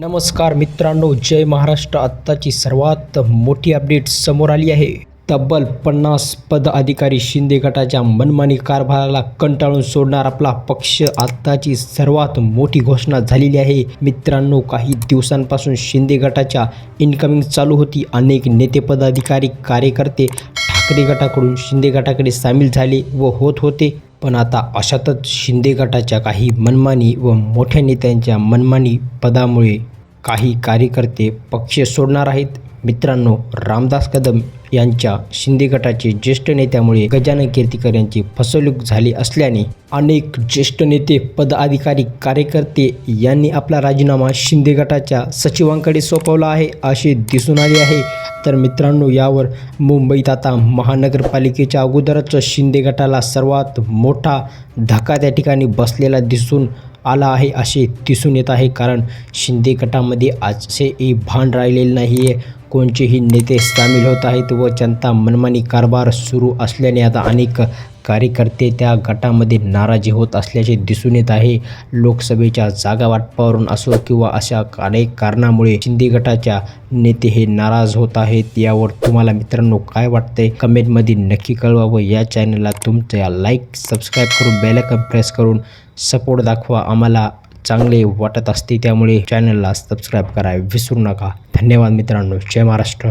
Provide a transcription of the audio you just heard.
नमस्कार मित्रांनो जय महाराष्ट्र. आत्ताची सर्वात मोठी अपडेट समोर आली आहे. तब्बल पन्नास पद अधिकारी शिंदे गटाच्या मनमानी कारभाराला कंटाळून सोडणार आपला पक्ष. आत्ताची सर्वात मोठी घोषणा झालेली आहे. मित्रांनो काही दिवसांपासून शिंदे गटाच्या इन्कमिंग चालू होती. अनेक नेते पदाधिकारी कार्यकर्ते ठाकरे गटाकडून शिंदे गटाकडे सामील झाले व होत होते. पण आता अशातच शिंदे गटाच्या काही मनमानी व मोठ्या नेत्यांच्या मनमानी पदामुळे काही कार्यकर्ते पक्ष सोडणार आहेत. मित्रांनो रामदास कदम यांच्या शिंदे गटाचे ज्येष्ठ नेत्यामुळे गजानन कीर्तीकर यांची फसवणूक झाली असल्याने अनेक ज्येष्ठ नेते पदाधिकारी कार्यकर्ते यांनी आपला राजीनामा शिंदे गटाच्या सचिवांकडे सोपवला आहे असे दिसून आले आहे. तर मित्रांनो यावर मुंबईत आता महानगरपालिकेच्या अगोदरच शिंदे गटाला सर्वात मोठा धक्का त्या ठिकाणी बसलेला दिसून आला आहे असे दिसून येत आहे. कारण शिंदे गटामध्ये आजचे भान राहिलेले नाही आहे कोणतेही नेते सामील होत आहेत. व जनता मनमानी कारभार सुरू असल्याने आता अनेक कार्यकर्ते त्या गटामध्ये नाराजी होत असल्याचे दिसून येत आहे. लोकसभेच्या जागा वाटपावरून असो किंवा अशा अनेक कारणामुळे शिंदे गटाच्या नेते हे नाराज होत आहेत यावर तुम्हाला मित्रांनो काय वाटतंय? कमेंटमध्ये नक्की कळवा व या चॅनलला तुमच्या लाईक सबस्क्राईब करून बेलायकन प्रेस करून सपोर्ट दाखवा. आम्हाला चांगले वाटत असते त्यामुळे चॅनलला सबस्क्राईब करा. विसरू नका. धन्यवाद मित्रांनो. जय महाराष्ट्र.